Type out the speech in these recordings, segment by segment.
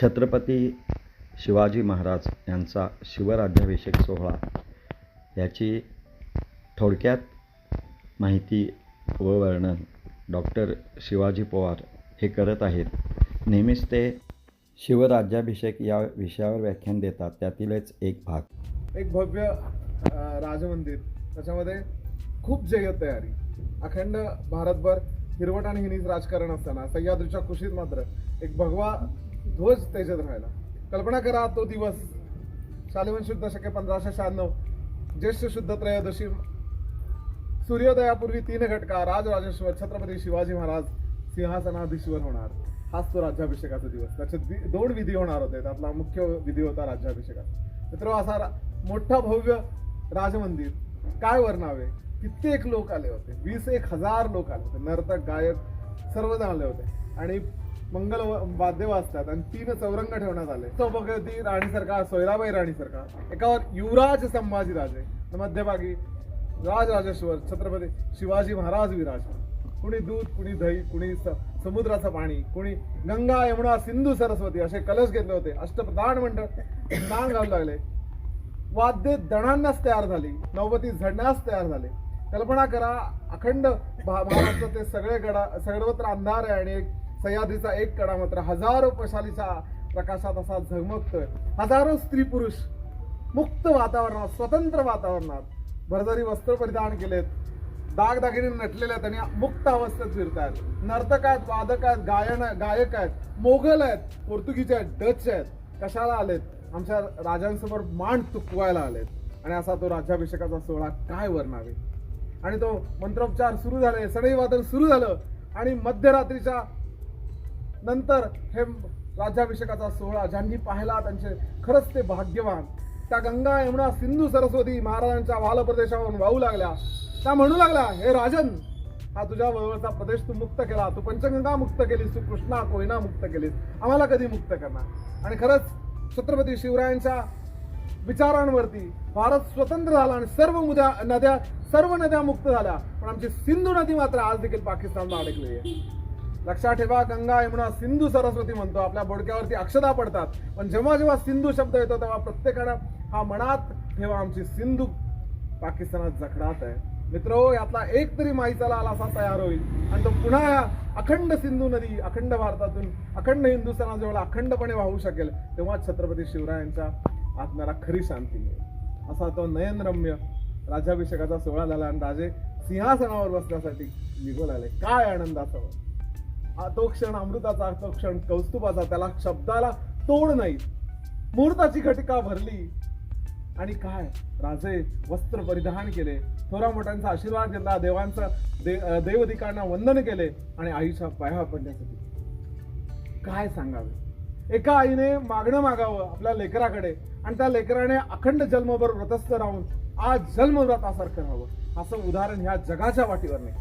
छत्रपती शिवाजी महाराज यांचा शिवराज्याभिषेक सोहळा याची थोडक्यात माहिती व वर्णन डॉक्टर शिवाजी पवार हे करत आहेत. नेहमीच ते शिवराज्याभिषेक या विषयावर व्याख्यान देतात. त्यातीलच एक भाग. एक भव्य राजमंदिर. त्याच्यामध्ये खूप जय्यत तयारी. अखंड भारतभर हिरवट आणि हिनीच राजकारण असताना सह्याद्रीच्या कुशीत मात्र एक भगवा ध्वज तेजत राहिला कल्पना करा तो दिवस. शालिवन शुद्ध शके पंधराशे शहाण्णव. ज्येष्ठ शुद्ध त्रयोदशी. सूर्योदयापूर्वी तीन घटका. राजराजेश्वर छत्रपती शिवाजी महाराज सिंहासनाधीश्वर होणार. हाच तो राज्याभिषेकाचा दिवस. त्याचे दोन विधी होणार होते. त्यातला मुख्य विधी होता राज्याभिषेकाचा. मित्र असा रा- मोठा भव्य राजमंदिर. काय वर्णावे कित्येक लोक आले होते. वीस एक हजार लोक आले होते. नर्तक गायक सर्वजण आले होते. आणि मंगल व- वाद्य वाजतात आणि तीन चौरंग ठेवण्यात आले. चौबगती राणी सरकार सोयराबाई राणी सरकार. एकावर युवराज संभाजी राजे. मध्यभागी राजराजेश्वर छत्रपती शिवाजी महाराज विराज. कुणी दूध कुणी दही कुणी समुद्राचं पाणी कुणी गंगा यमुना सिंधू सरस्वती असे कलश घेतले होते. अष्टप्रधान मंडळ नाम घालू लागले. वाद्य दणांनाच तयार झाली. नववती झडण्यास तयार झाले. कल्पना करा अखंड भा- महाराष्ट्राचे सगळे गडा सर्वत्र अंधार आहे आणि एक सह्याद्रीचा एक कडा मात्र हजारो पशालीच्या प्रकाशात असा झगमगतोय. हजारो स्त्री पुरुष मुक्त वातावरणात स्वतंत्र वातावरणात भरजरी वस्त्र परिधान केलेत. दागदागिने नटलेले आहेत आणि मुक्त अवस्थेत फिरतायत. नर्तक आहेत वादक आहेत गायन गायक आहेत मोगल आहेत पोर्तुगीज आहेत डच आहेत कशाला आलेत? आमच्या राजांसमोर मांड चुकवायला आलेत. आणि असा तो राज्याभिषेकाचा सोहळा काय वर्णावे आणि तो मंत्रोपचार सुरू झाले सडई वादन सुरू झालं आणि मध्यरात्रीच्या नंतर हे राज्याभिषेकाचा सोहळा ज्यांनी पाहिला त्यांचे खरंच ते भाग्यवान. त्या गंगा यमुना सिंधू सरस्वती महाराजांच्या वाल प्रदेशावरून वाहू लागल्या. त्या म्हणू लागल्या हे राजन हा तुझ्या वळवळचा प्रदेश तू मुक्त केला. तू पंचगंगा मुक्त केलीस तू कृष्णा कोयना मुक्त केलीस. आम्हाला कधी मुक्त करणार? आणि खरंच छत्रपती शिवरायांच्या विचारांवरती भारत स्वतंत्र झाला आणि सर्व मुद्या नद्या सर्व नद्या मुक्त झाल्या. पण आमची सिंधू नदी मात्र आज देखील पाकिस्तानला अडकली आहे. लक्षात ठेवा गंगा यमुना सिंधू सरस्वती म्हणतो. आपल्या बोडक्यावरती अक्षदा पडतात. पण जेव्हा जेव्हा सिंधू शब्द येतो तेव्हा प्रत्येकानं हा मनात ठेवा आमची सिंधू पाकिस्तानात जखडात आहे. मित्र यातला एक तरी माहितीला आला असा तयार होईल. आणि तो पुन्हा या अखंड सिंधू नदी अखंड भारतातून अखंड हिंदुस्थानाजवळ अखंडपणे वाहू शकेल तेव्हा छत्रपती शिवरायांच्या आत्म्याला खरी शांती मिळेल. असा तो नयनरम्य राज्याभिषेकाचा सोहळा झाला. आणि राजे सिंहासनावर बसण्यासाठी निघून आले. काय आनंदाचं. तो क्षण अमृताचा तो क्षण कौस्तुभाचा त्याला शब्दाला तोड नाही. मुहूर्ताची घटिका भरली. आणि काय? राजे वस्त्र परिधान केले. थोरा मोठ्यांचा आशीर्वाद घेतला. देवांचं दे देवदिकांना वंदन केले. आणि आईच्या पाया पडण्यासाठी. काय सांगावे? एका आईने मागणं मागावं आपल्या लेकराकडे. आणि त्या लेकराने अखंड जन्मभर व्रतस्थ राहून आज जन्मव्रतासारखं राहावं असं उदाहरण ह्या जगाच्या वाटीवर नाही.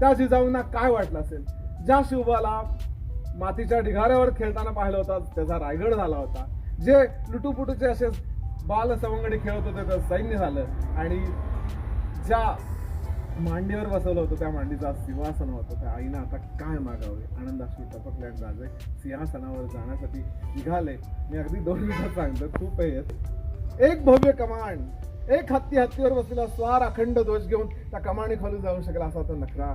त्या जिजाऊंना काय वाटलं असेल? ज्या शिवबाला मातीच्या ढिगाऱ्यावर खेळताना पाहिलं होतं त्याचा रायगड झाला होता. जे लुटूपुटूचे असे बाल सवंगडी खेळत होते त्याचं सैन्य झालं. आणि ज्या मांडीवर बसवलं होतं त्या मांडीचा सिंहासन होतं. त्या आईनं आता काय मागावे? आनंदाशी टपकले आणि राजे सिंहासनावर जाण्यासाठी निघाले. मी अगदी दोन मिनिटात सांगतो खूप आहे एक भव्य कमान एक हत्ती हत्तीवर बसलेला स्वार अखंड ध्वज घेऊन त्या कमांडी खाली जाऊ शकेल असा तो नखरा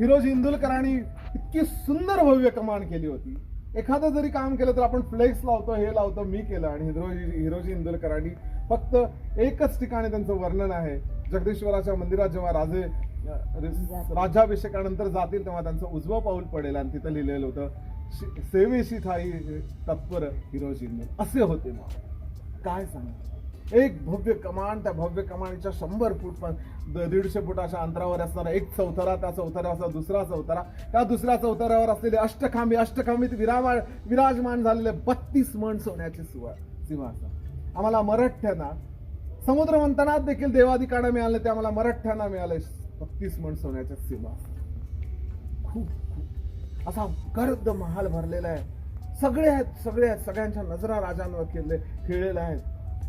हिरोजी इंदुलकरांनी इतकी सुंदर भव्य कमान केली होती. एखादं जरी काम केलं तर आपण फ्लेक्स लावतो हे लावतो मी केलं आणि हिरोजी हिरोजी इंदुलकरांनी फक्त एकच ठिकाणी त्यांचं वर्णन आहे. जगदीश्वराच्या मंदिरात जेव्हा राजे राज्याभिषेकानंतर जातील तेव्हा त्यांचं उजवं पाऊल पडेल आणि तिथं लिहिलेलं होतं सेवेशी थाई तत्पर हिरोजी असे होते मग. काय सांग? एक भव्य कमान त्या भव्य कमांडच्या शंभर फूट पण द- दीडशे फुटाच्या अंतरावर असणारा एक चौथरा त्या चौथऱ्याचा दुसरा चौथरा त्या दुसऱ्या चौथऱ्यावर असलेले अष्टखांबी अष्टखांबीत विरामा विराजमान झालेले बत्तीस मण सोन्याचे सुवा सिंहासन. आम्हाला मराठ्यांना समुद्र मंथनात देखील देवाधिकांना मिळाले ते आम्हाला मराठ्यांना मिळाले. बत्तीस मण सोन्याचे सिंहासन. खूप खूप. असा गर्द महाल भरलेला आहे. सगळे आहेत सगळे आहेत सगळ्यांच्या नजरा राजांवर खेळले खेळलेल्या आहेत.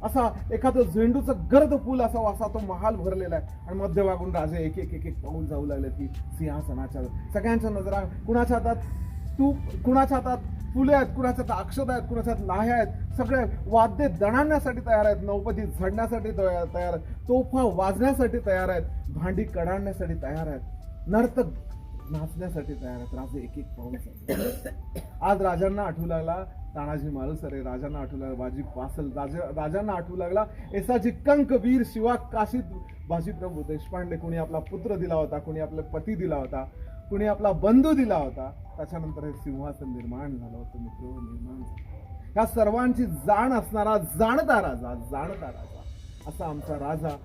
असा एखादं झेंडूचं गर्द फुल असा असा तो महाल भरलेला आहे. आणि मध्यभागून राजे एक एक एक एक पाऊल जाऊ लागले ती सिंहासनाच्या सगळ्यांच्या नजरा कुणाच्या हातात तूप कुणाच्या हातात फुले आहेत कुणाच्या हातात अक्षत आहेत कुणाच्या हातात लाह्या आहेत सगळे वाद्य दणाण्यासाठी तयार आहेत नौपदी झडण्यासाठी तयार तयार आहेत तोफा वाजण्यासाठी तयार आहेत भांडी कडाडण्यासाठी तयार आहेत नर्तक नाचण्यासाठी तयार आहेत. राजे एक एक पाऊल आज राजांना आठवू लागला तानाजी मालुसरे राजांना आठवू लागला बाजी पासल राजा राजांना आठवू लागला. एसाची कंक वीर शिवा काशीत बाजीप्रभू देशपांडे कुणी आपला पुत्र दिला होता कुणी आपला पती दिला होता कुणी आपला बंधू दिला होता त्याच्यानंतर हे सिंहासन निर्माण झालं होतं मित्र निर्माण झालं ह्या सर्वांची जाण असणारा जाणता राजा जाणता राजा असा आमचा राजा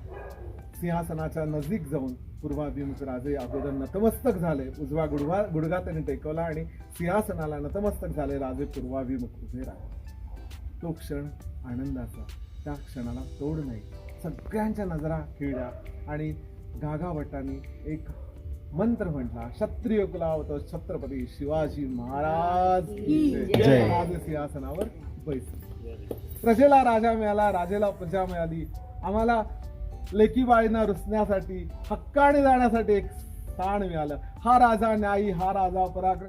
सिंहासनाच्या नजीक जाऊन पूर्वाभिमुख राजे अगोदर नतमस्तक झाले. उजवा गुडवा गुडगा त्यांनी टेकवला आणि सिंहासनाला नतमस्तक झाले. राजे पूर्वाभिमुख उभे राहिले. तो क्षण आनंदाचा. त्या क्षणाला तोड नाही. सगळ्यांच्या नजरा खिळल्या आणि गागा भट्टांनी एक मंत्र म्हटला. क्षत्रिय कुलावत छत्रपती शिवाजी महाराज. राजे सिंहासनावर बैस. प्रजेला राजा मिळाला. राजेला प्रजा मिळाली. आम्हाला लेकी बाळींना रुसण्यासाठी हक्काने जाण्यासाठी एक स्थान मिळालं. हा राजा न्यायी हा राजा पराक्रम.